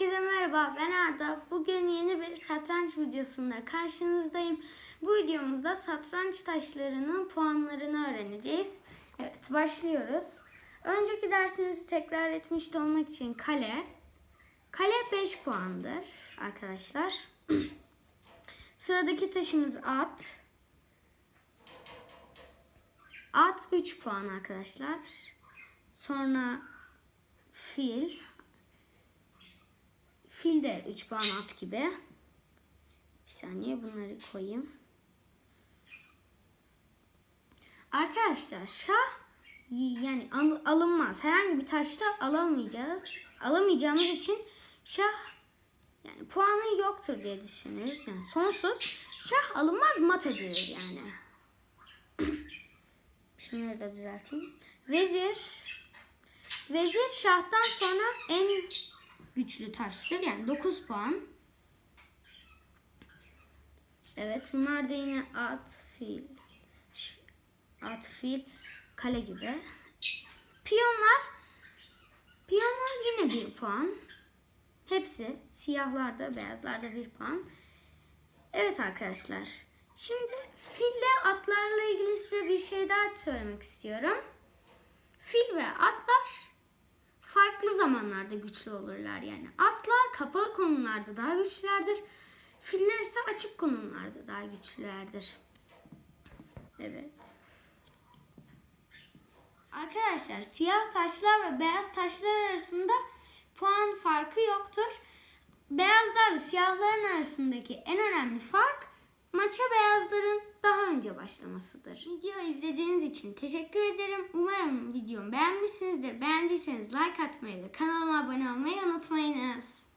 Herkese merhaba ben Arda. Bugün yeni bir satranç videosunda karşınızdayım. Bu videomuzda satranç taşlarının puanlarını öğreneceğiz. Evet başlıyoruz. Önceki dersimizi tekrar etmiş olmak için kale. Kale 5 puandır arkadaşlar. Sıradaki taşımız at. At 3 puan arkadaşlar. Sonra fil. Fil de 3 puan at gibi. Bir saniye bunları koyayım. Arkadaşlar şah yani al- alınmaz. Herhangi bir taşta alamayacağız. Alamayacağımız için şah yani puanı yoktur diye düşünürüz. Yani sonsuz. Şah alınmaz mat edilir yani. Şunları da düzelteyim. Vezir. Vezir şahtan sonra en güçlü taştır. Yani 9 puan. Evet bunlar da yine at, fil, at, fil, kale gibi. Piyonlar, piyonlar yine 1 puan. Hepsi siyahlarda, beyazlarda 1 puan. Evet arkadaşlar. Şimdi fille atlarla ilgili size bir şey daha söylemek istiyorum. Fil ve atlar farklı zamanlarda güçlü olurlar yani. Atlar kapalı konumlarda daha güçlülerdir. Filler ise açık konumlarda daha güçlülerdir. Evet. Arkadaşlar siyah taşlar ve beyaz taşlar arasında puan farkı yoktur. Beyazlarla siyahların arasındaki en önemli fark önce başlamasıdır. Video izlediğiniz için teşekkür ederim. Umarım videomu beğenmişsinizdir. Beğendiyseniz like atmayı ve kanalıma abone olmayı unutmayınız.